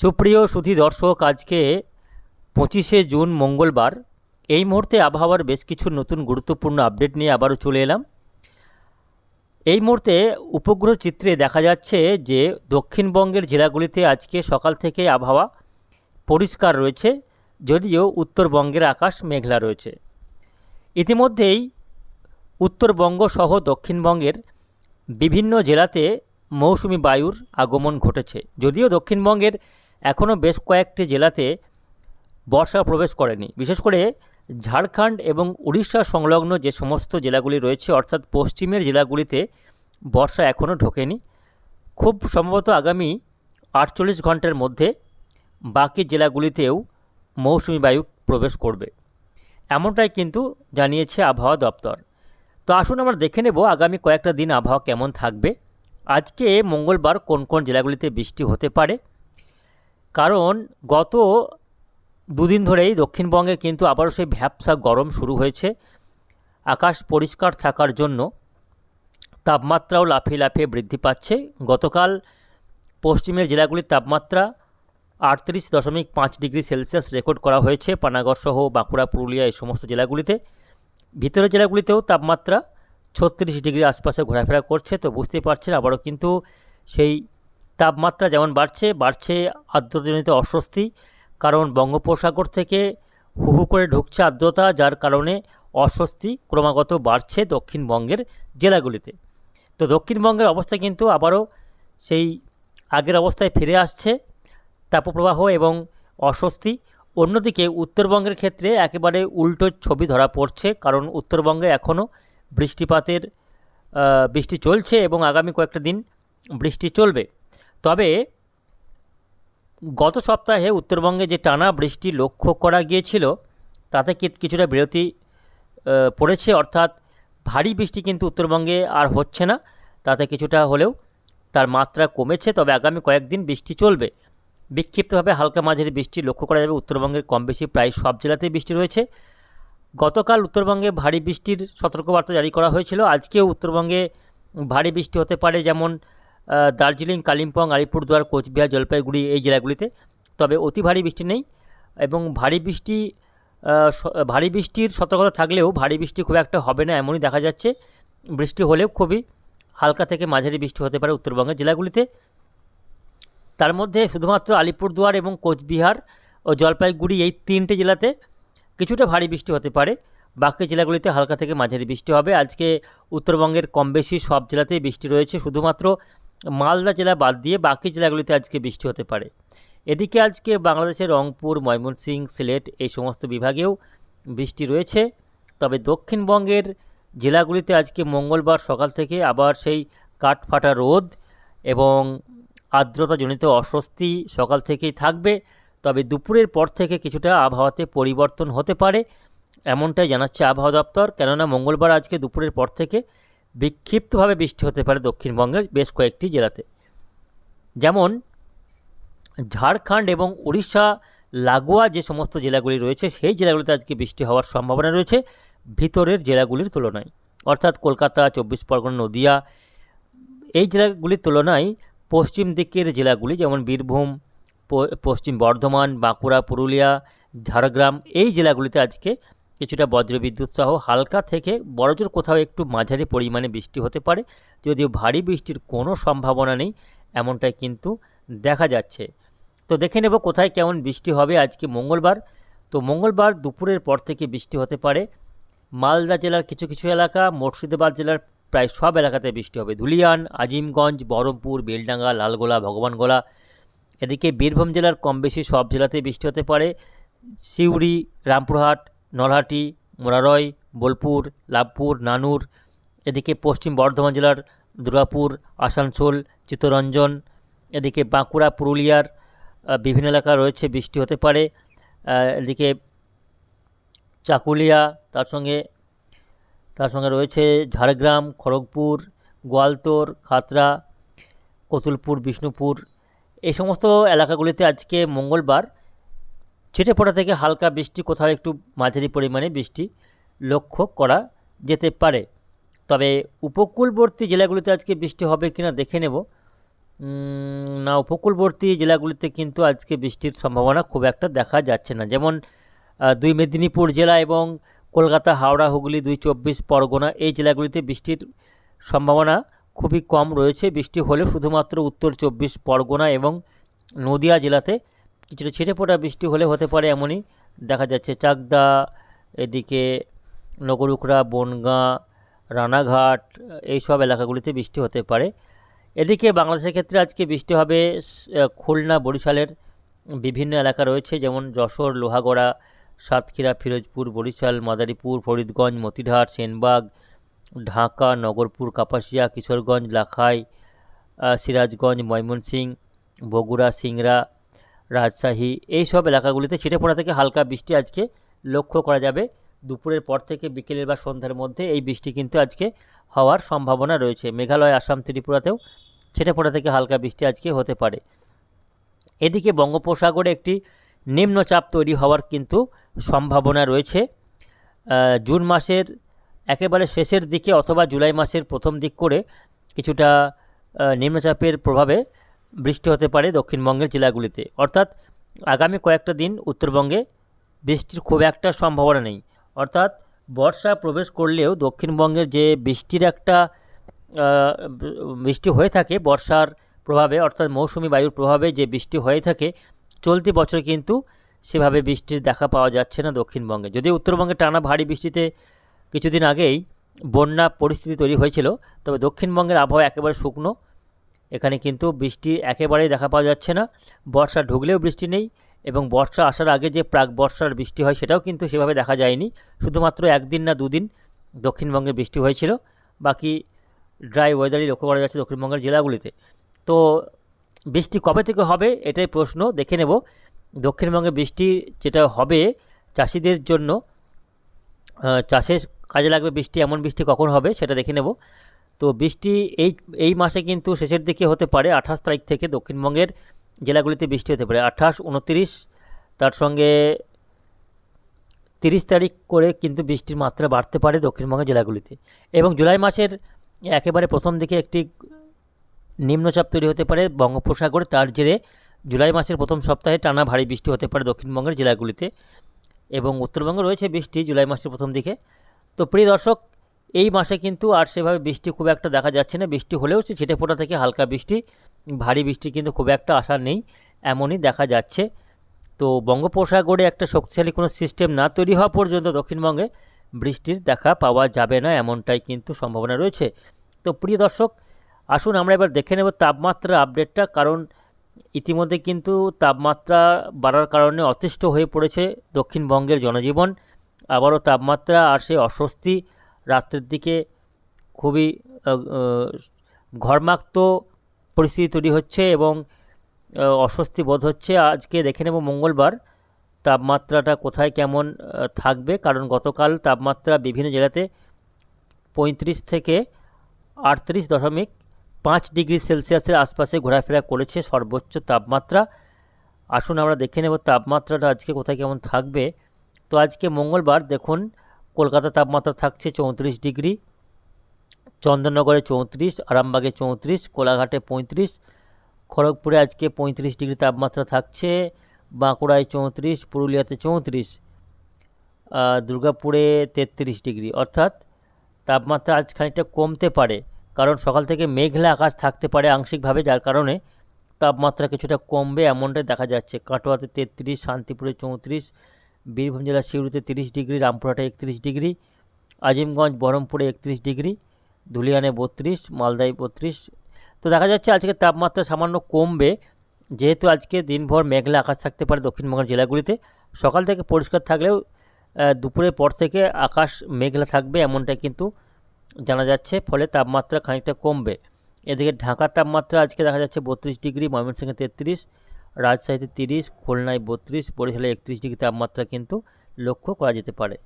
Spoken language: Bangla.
সুপ্রিয় সুধী দর্শক, আজকে পঁচিশে জুন মঙ্গলবার। এই মুহূর্তে আবহাওয়ার বেশ কিছু নতুন গুরুত্বপূর্ণ আপডেট নিয়ে আবারও চলে এলাম। এই মুহূর্তে উপগ্রহ চিত্রে দেখা যাচ্ছে যে দক্ষিণবঙ্গের জেলাগুলিতে আজকে সকাল থেকে আবহাওয়া পরিষ্কার রয়েছে, যদিও উত্তরবঙ্গের আকাশ মেঘলা রয়েছে। ইতিমধ্যেই উত্তরবঙ্গ সহ দক্ষিণবঙ্গের বিভিন্ন জেলাতে মৌসুমি বায়ুর আগমন ঘটেছে, যদিও দক্ষিণবঙ্গের এখনও বেশ কয়েকটি জেলাতে বর্ষা প্রবেশ করেনি। বিশেষ করে ঝাড়খণ্ড এবং উড়িষ্যা সংলগ্ন যে সমস্ত জেলাগুলি রয়েছে, অর্থাৎ পশ্চিমের জেলাগুলিতে বর্ষা এখনও ঢোকেনি। খুব সম্ভবত আগামী আটচল্লিশ ঘণ্টার মধ্যে বাকি জেলাগুলিতেও মৌসুমি বায়ু প্রবেশ করবে। এমনটাই কিন্তু জানিয়েছে আবহাওয়া দপ্তর। তো আসুন আমরা দেখে নেব আগামী কয়েকটা দিন আবহাওয়া কেমন থাকবে। আজকে মঙ্গলবার কোন কোন জেলাগুলিতে বৃষ্টি হতে পারে কারণ গত দুদিন ধরেই দক্ষিণবঙ্গে কিন্তু আবারও সেই ভ্যাবসা গরম শুরু হয়েছে। আকাশ পরিষ্কার থাকার জন্য তাপমাত্রাও লাফিয়ে লাফিয়ে বৃদ্ধি পাচ্ছে। গতকাল পশ্চিমের জেলাগুলির তাপমাত্রা আটত্রিশ দশমিক পাঁচ ডিগ্রি সেলসিয়াস রেকর্ড করা হয়েছে। পানাগড় সহ বাঁকুড়া, পুরুলিয়া এই সমস্ত জেলাগুলিতে। ভিতরের জেলাগুলিতেও তাপমাত্রা ছত্রিশ ডিগ্রি আশপাশে ঘোরাফেরা করছে। তো বুঝতেই পারছেন, আবারও কিন্তু সেই তাপমাত্রা যেমন বাড়ছে বাড়ছে আর্দ্রতাজনিত অস্বস্তি, কারণ বঙ্গোপসাগর থেকে হু হু করে ঢুকছে আর্দ্রতা, যার কারণে অস্বস্তি ক্রমাগত বাড়ছে দক্ষিণবঙ্গের জেলাগুলিতে। তো দক্ষিণবঙ্গের অবস্থা কিন্তু আবারও সেই আগের অবস্থায় ফিরে আসছে, তাপপ্রবাহ এবং অস্বস্তি। অন্যদিকে উত্তরবঙ্গের ক্ষেত্রে একেবারে উল্টো ছবি ধরা পড়ছে, কারণ উত্তরবঙ্গে এখনও বৃষ্টিপাতের বৃষ্টি চলছে এবং আগামী কয়েকটা দিন বৃষ্টি চলবে। তবে গত সপ্তাহে উত্তরবঙ্গে যে টানা বৃষ্টি লক্ষ্য করা গিয়েছিল, তাতে কিছুটা বিরতি পড়েছে, অর্থাৎ ভারী বৃষ্টি কিন্তু উত্তরবঙ্গে আর হচ্ছে না, তাতে কিছুটা হলেও তার মাত্রা কমেছে, তবে আগামী কয়েকদিন বৃষ্টি চলবে। বিক্ষিপ্তভাবে হালকা মাঝারি বৃষ্টি লক্ষ্য করা যাবে, উত্তরবঙ্গের কম বেশি প্রায় সব জেলাতেই বৃষ্টি রয়েছে। গতকাল উত্তরবঙ্গে ভারী বৃষ্টির সতর্কবার্তা জারি করা হয়েছিল, আজকেও উত্তরবঙ্গে ভারী বৃষ্টি হতে পারে, যেমন দার্জিলিং, কালিম্পং, আলিপুরদুয়ার, কোচবিহার, জলপাইগুড়ি এই জেলাগুলিতে। তবে অতি ভারী বৃষ্টি নেই এবং ভারী বৃষ্টি ভারী বৃষ্টির সতর্কতা থাকলেও ভারী বৃষ্টি খুব একটা হবে না এমনই দেখা যাচ্ছে। বৃষ্টি হলেও খুবই হালকা থেকে মাঝারি বৃষ্টি হতে পারে উত্তরবঙ্গের জেলাগুলিতে। তার মধ্যে শুধুমাত্র আলিপুরদুয়ার এবং কোচবিহার ও জলপাইগুড়ি এই তিনটে জেলাতে কিছুটা ভারী বৃষ্টি হতে পারে। বাকি জেলাগুলিতে হালকা থেকে মাঝারি বৃষ্টি হবে। আজকে উত্তরবঙ্গের কম বেশি সব জেলাতেই বৃষ্টি রয়েছে। শুধুমাত্র মালদা জেলা বাদ দিয়ে বাকি জেলাগুলিতে আজকে বৃষ্টি হতে পারে। এদিকে আজকে বাংলাদেশের রংপুর, ময়মনসিংহ, সিলেট এই সমস্ত বিভাগেও বৃষ্টি রয়েছে। তবে দক্ষিণবঙ্গের জেলাগুলিতে আজকে মঙ্গলবার সকাল থেকে আবার সেই কাঠফাটা রোদ এবং আর্দ্রতাজনিত অস্বস্তি সকাল থেকেই থাকবে। তবে দুপুরের পর থেকে কিছুটা আবহাওয়াতে পরিবর্তন হতে পারে, এমনটাই জানাচ্ছে আবহাওয়া দপ্তর। কেননা মঙ্গলবার আজকে দুপুরের পর থেকে বিক্ষিপ্তভাবে বৃষ্টি হতে পারে দক্ষিণবঙ্গের বেশ কয়েকটি জেলাতে। যেমন, ঝাড়খণ্ড এবং উড়িষ্যা, লাগোয়া যে সমস্ত জেলাগুলি রয়েছে, সেই জেলাগুলিতে আজকে বৃষ্টি হওয়ার সম্ভাবনা রয়েছে। ভিতরের জেলাগুলির তুলনায়, অর্থাৎ কলকাতা, চব্বিশ পরগনা, নদিয়া, এই জেলাগুলির তুলনায় পশ্চিম দিকের জেলাগুলি যেমন বীরভূম পশ্চিম বর্ধমান, বাঁকুড়া, পুরুলিয়া, ঝাড়গ্রাম, এই জেলাগুলিতে আজকে কিছুটা বজ্রবিদ্যুৎ সহ হালকা থেকে বড়জোর কোথাও একটু মাঝারি পরিমাণে বৃষ্টি হতে পারে, যদিও ভারী বৃষ্টির কোনো সম্ভাবনা নেই, এমনটাই কিন্তু দেখা যাচ্ছে। তো দেখে নেব কোথায় কেমন বৃষ্টি হবে আজকে মঙ্গলবার। তো মঙ্গলবার দুপুরের পর থেকে বৃষ্টি হতে পারে। মালদা জেলার কিছু কিছু এলাকা, মুর্শিদাবাদ জেলার প্রায় সব এলাকাতে বৃষ্টি হবে। ধুলিয়ান, আজিমগঞ্জ, বহরমপুর, বেলডাঙ্গা, লালগোলা, ভগবানগোলা। এদিকে বীরভূম জেলার কম বেশি সব জেলাতেই বৃষ্টি হতে পারে। সিউড়ি, রামপুরহাট নলহাটি মোরারয় বোলপুর, লাভপুর, নানুর, এদিকে পশ্চিম বর্ধমান জেলার দুর্গাপুর, আসানসোল, চিত্তরঞ্জন, এদিকে বাঁকুড়া, পুরুলিয়ার বিভিন্ন এলাকা রয়েছে, বৃষ্টি হতে পারে এদিকে চাকুলিয়া, তার সঙ্গে তার সঙ্গে রয়েছে ঝাড়গ্রাম, খড়গপুর, গোয়ালতোর, খাতরা, কতুলপুর, বিষ্ণুপুর, এই সমস্ত এলাকাগুলিতে আজকে মঙ্গলবার ছিটে ফোটা থেকে হালকা বৃষ্টি, কোথাও একটু মাঝারি পরিমাণে বৃষ্টি লক্ষ্য করা যেতে পারে। তবে উপকূলবর্তী জেলাগুলিতে আজকে বৃষ্টি হবে কিনা দেখে নেব। না, উপকূলবর্তী জেলাগুলিতে কিন্তু আজকে বৃষ্টির সম্ভাবনা খুব একটা দেখা যাচ্ছে না। যেমন দুই মেদিনীপুর জেলা এবং কলকাতা, হাওড়া, হুগলি, দুই চব্বিশ পরগনা এই জেলাগুলিতে বৃষ্টির সম্ভাবনা খুবই কম রয়েছে। বৃষ্টি হলে শুধুমাত্র উত্তর চব্বিশ পরগনা এবং নদিয়া জেলাতে কিছুটা ছিটে ফোটা বৃষ্টি হলে হতে পারে এমনই। দেখা যাচ্ছে চাকদা, এদিকে নগরুকড়া বনগাঁ, রানাঘাট, এইসব এলাকাগুলিতে বৃষ্টি হতে পারে। এদিকে বাংলাদেশের ক্ষেত্রে আজকে বৃষ্টি হবে খুলনা, বরিশালের বিভিন্ন এলাকা রয়েছে, যেমন যশোর, লোহাগড়া, সাতক্ষীরা, ফিরোজপুর, বরিশাল, মাদারীপুর, ফরিদগঞ্জ, মতিরহাট, সেনবাগ, ঢাকা, নগরপুর, কাপাসিয়া, কিশোরগঞ্জ, লাখাই সিরাজগঞ্জ, ময়মনসিংহ, বগুড়া, সিংড়া রাজশাহী, এই সব এলাকাগুলিতে ছিটে পড়া থেকে হালকা বৃষ্টি আজকে লক্ষ্য করা যাবে। দুপুরের পর থেকে বিকেলের বা সন্ধ্যার মধ্যে এই বৃষ্টি কিন্তু আজকে হওয়ার সম্ভাবনা রয়েছে। মেঘালয়, আসাম, ত্রিপুরাতেও ছিটে পড়া থেকে হালকা বৃষ্টি আজকে হতে পারে। এদিকে বঙ্গোপসাগরে একটি নিম্নচাপ তৈরি হওয়ার কিন্তু সম্ভাবনা রয়েছে। জুন মাসের একেবারে শেষের দিকে অথবা জুলাই মাসের প্রথম দিক করে কিছুটা নিম্নচাপের প্রভাবে বৃষ্টি হতে পারে দক্ষিণবঙ্গের জেলাগুলিতে। অর্থাৎ আগামী কয়েকটা দিন উত্তরবঙ্গে বৃষ্টির খুব একটা সম্ভাবনা নেই। অর্থাৎ বর্ষা প্রবেশ করলেও দক্ষিণবঙ্গের যে বৃষ্টির একটা বৃষ্টি হয়ে থাকে বর্ষার প্রভাবে, অর্থাৎ মৌসুমি বায়ুর প্রভাবে যে বৃষ্টি হয়ে থাকে, চলতি বছর কিন্তু সেভাবে বৃষ্টির দেখা পাওয়া যাচ্ছে না দক্ষিণবঙ্গে। যদি উত্তরবঙ্গে টানা ভারী বৃষ্টিতে কিছুদিন আগেই বন্যা পরিস্থিতি তৈরি হয়েছিল, তবে দক্ষিণবঙ্গের আবহাওয়া একেবারে শুকনো। এখানে কিন্তু বৃষ্টি একেবারেই দেখা পাওয়া যাচ্ছে না। বর্ষা ঢুকলেও বৃষ্টি নেই এবং বর্ষা আসার আগে যে প্রাক বর্ষার বৃষ্টি হয় সেটাও কিন্তু সেভাবে দেখা যায়নি। শুধুমাত্র একদিন না দুদিন দক্ষিণবঙ্গে বৃষ্টি হয়েছিল। বাকি ড্রাই ওয়েদারই লক্ষ্য করা যাচ্ছে দক্ষিণবঙ্গের জেলাগুলিতে। তো বৃষ্টি কবে থেকে হবে এটাই প্রশ্ন, দেখে নেব। দক্ষিণবঙ্গে বৃষ্টি যেটা হবে চাষিদের জন্য চাষের কাজে লাগবে বৃষ্টি, এমন বৃষ্টি কখন হবে সেটা দেখে নেব। তো বৃষ্টি এই এই মাসে কিন্তু শেষের দিকে হতে পারে। আঠাশ তারিখ থেকে দক্ষিণবঙ্গের জেলাগুলিতে বৃষ্টি হতে পারে। আঠাশ, উনতিরিশ, তার সঙ্গে তিরিশ তারিখ করে কিন্তু বৃষ্টির মাত্রা বাড়তে পারে দক্ষিণবঙ্গের জেলাগুলিতে। এবং জুলাই মাসের একেবারে প্রথম দিকে একটি নিম্নচাপ তৈরি হতে পারে বঙ্গোপসাগরে। তার জেরে জুলাই মাসের প্রথম সপ্তাহে টানা ভারী বৃষ্টি হতে পারে দক্ষিণবঙ্গের জেলাগুলিতে। এবং উত্তরবঙ্গে রয়েছে বৃষ্টি জুলাই মাসের প্রথম দিকে। তো প্রিয় দর্শক এই মাসে কিন্তু আর সেভাবে বৃষ্টি খুব একটা দেখা যাচ্ছে না। বৃষ্টি হলেও সে ছিটে ফোটা থেকে হালকা বৃষ্টি, ভারী বৃষ্টি কিন্তু খুব একটা আশা নেই, এমনই দেখা যাচ্ছে। তো বঙ্গোপসাগরে একটা শক্তিশালী কোনো সিস্টেম না তৈরি হওয়া পর্যন্ত দক্ষিণবঙ্গে বৃষ্টির দেখা পাওয়া যাবে না, এমনটাই কিন্তু সম্ভাবনা রয়েছে। তো প্রিয় দর্শক, আসুন আমরা এবার দেখে নেব তাপমাত্রা আপডেটটা কারণ ইতিমধ্যে কিন্তু তাপমাত্রা বাড়ার কারণে অতিষ্ঠ হয়ে পড়েছে দক্ষিণবঙ্গের জনজীবন। আবারও তাপমাত্রা আর সেই অস্বস্তি রাত্রের দিকে খুবই ঘর্মাক্ত পরিস্থিতি তৈরি হচ্ছে এবং অস্বস্তি বোধ হচ্ছে। আজকে দেখে নেব মঙ্গলবার, তাপমাত্রাটা কোথায় কেমন থাকবে, কারণ গতকাল তাপমাত্রা বিভিন্ন জেলাতে পঁয়ত্রিশ থেকে আটত্রিশ দশমিক পাঁচ ডিগ্রি সেলসিয়াসের আশপাশে ঘোরাফেরা করেছে সর্বোচ্চ তাপমাত্রা। আসুন আমরা দেখে নেব তাপমাত্রাটা আজকে কোথায় কেমন থাকবে। তো আজকে মঙ্গলবার দেখুন কলকাতা তাপমাত্রা থাকছে চৌত্রিশ ডিগ্রি, চন্দননগরে চৌত্রিশ, আরামবাগে চৌত্রিশ, কোলাঘাটে পঁয়ত্রিশ, খড়গপুরে আজকে পঁয়ত্রিশ ডিগ্রি তাপমাত্রা থাকছে, বাঁকুড়ায় চৌত্রিশ, পুরুলিয়াতে চৌত্রিশ দুর্গাপুরে তেত্রিশ ডিগ্রি। অর্থাৎ তাপমাত্রা আজ খানিকটা কমতে পারে, কারণ সকাল থেকে মেঘলা আকাশ থাকতে পারে আংশিকভাবে, যার কারণে তাপমাত্রা কিছুটা কমবে এমনটাই দেখা যাচ্ছে। কাটোয়াতে তেত্রিশ, শান্তিপুরে চৌত্রিশ বীরভূম জেলার সিউড়িতে তিরিশ ডিগ্রি, রামপুরহাটে একত্রিশ ডিগ্রি, আজিমগঞ্জ, বহরমপুরে একত্রিশ ডিগ্রি, ধুলিয়ানে বত্রিশ, মালদায় বত্রিশ। তো দেখা যাচ্ছে আজকে তাপমাত্রা সামান্য কমবে, যেহেতু আজকে দিনভর মেঘলা আকাশ থাকতে পারে দক্ষিণবঙ্গের জেলাগুলিতে। সকাল থেকে পরিষ্কার থাকলেও দুপুরের পর থেকে আকাশ মেঘলা থাকবে এমনটা কিন্তু জানা যাচ্ছে, ফলে তাপমাত্রা খানিকটা কমবে। এদিকে ঢাকার তাপমাত্রা আজকে দেখা যাচ্ছে বত্রিশ ডিগ্রি, ময়মনসিংহে তেত্রিশ রাজশাহীতে তিরিশ খুলনায় বত্রিশ বরিশালে একত্রিশ ডিগ্রি তাপমাত্রা কিন্তু লক্ষ্য করা যেতে পারে।